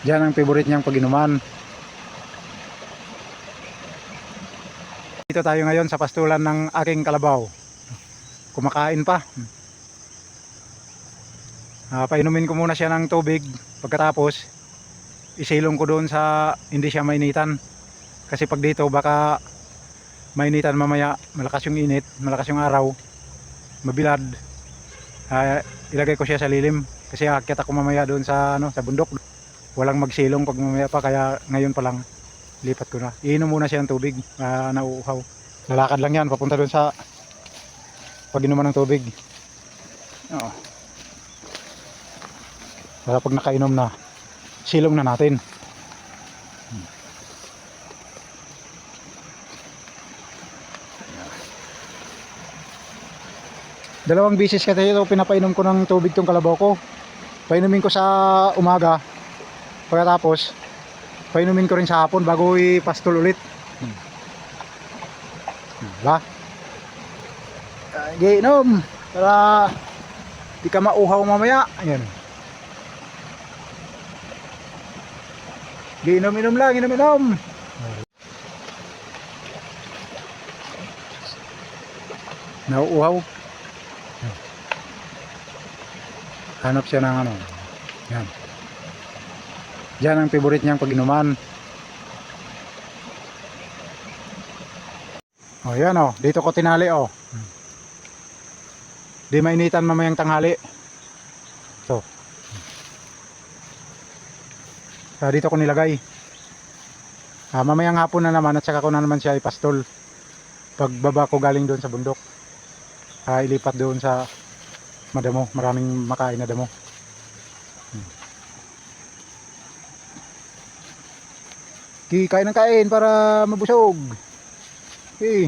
Diyan ang favorite niyang pag-inuman. Dito tayo ngayon sa pastulan ng aking kalabaw. Kumakain pa. Ah, painumin ko muna siya ng tubig. Pagkatapos, isilong ko doon sa hindi siya mainitan. Kasi pag dito baka mainitan mamaya, malakas yung init, malakas yung araw, mabilad. Ah, ilagay ko siya sa lilim kasi aakyat ako mamaya doon sa ano sa bundok. Walang magsilong pag mamaya pa kaya ngayon pa lang lipat ko na. Iinom muna siya ng tubig, ah, nauuhaw. Lalakad lang yan papunta doon sa pag-inuman ng tubig. Oo. Para pag nakainom na, silong na natin. Dalawang bisis kasi ito pinapainom ko ng tubig tong kalabaw ko. Painumin ko sa umaga. Pagkatapos, painumin ko rin sa hapon bago ipastol ulit. Hmm. Uh, giinom para di ka mauhaw mamaya. Ayan. Giinom-inom lang, inom-inom. Nauuhaw. Hanap siya ng ano. Yan. Yan ang favorite niyang pag-inuman. Oh, yan oh. Dito ko tinali oh. Di mainitan mamayang tanghali. Ito. Ah, dito ko nilagay. Ah, mamayang hapon na naman at saka ko na naman siya ipastol. Pagbaba ko galing doon sa bundok. Ah, ilipat doon sa madamo. Maraming makain na damo. Hmm. Kain ng kain para mabusog. Eh.